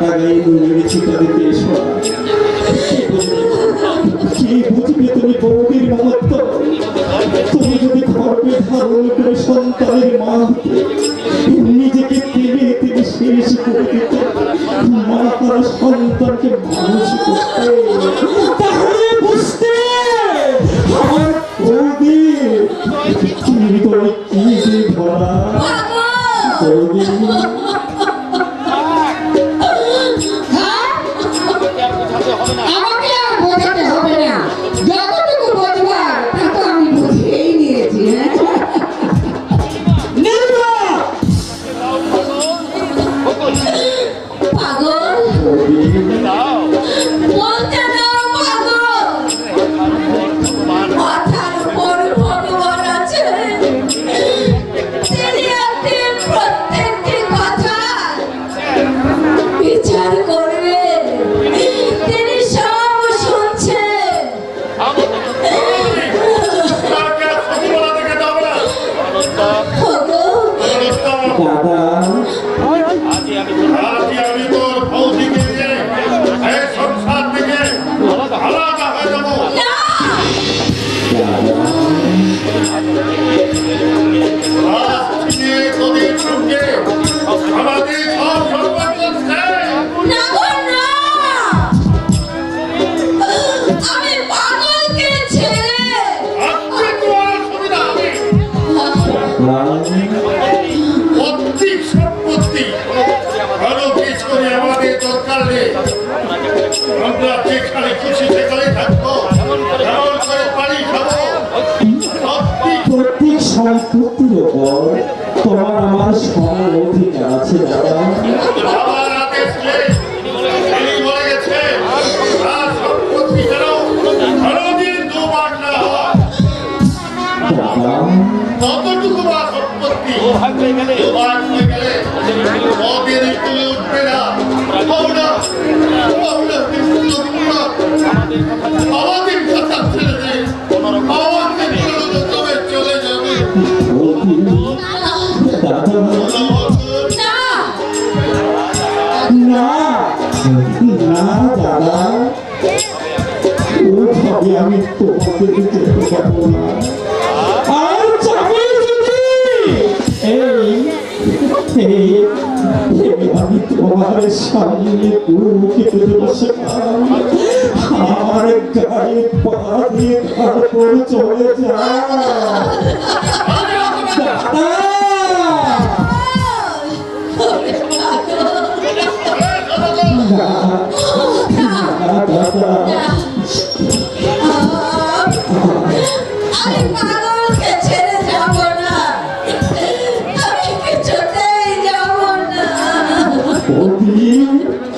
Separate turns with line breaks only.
কাটা গায়ে নুনের ছিটা দিতে এসো। কে বুঝবে? তুমি বউকের মহত্ব তুমি যদি গর্বে ধারণ করে সন্তানের মা নিজেকে তেলে তেলে শেষ করে দিতে মা তারা সন্তানকে মানুষ করতে তাহলে বুঝতে আমার বৌদি তুমি তো কি যে ভরা বৌদি
আমি
তোর যেন কোনোদিন দুবার না হয়।
দাদা
কতটুকু বা সম্পত্তি হয়ে গেলে ওদের তুলে উঠবে না
আমি তোমাকে যেতে পারব না আর চাবি যদি এই এই আমি তোমার সামনে বুকে বসে আমার গায়ে পা দিয়ে তারপর চলে যা দাদা দাদা
Thank you.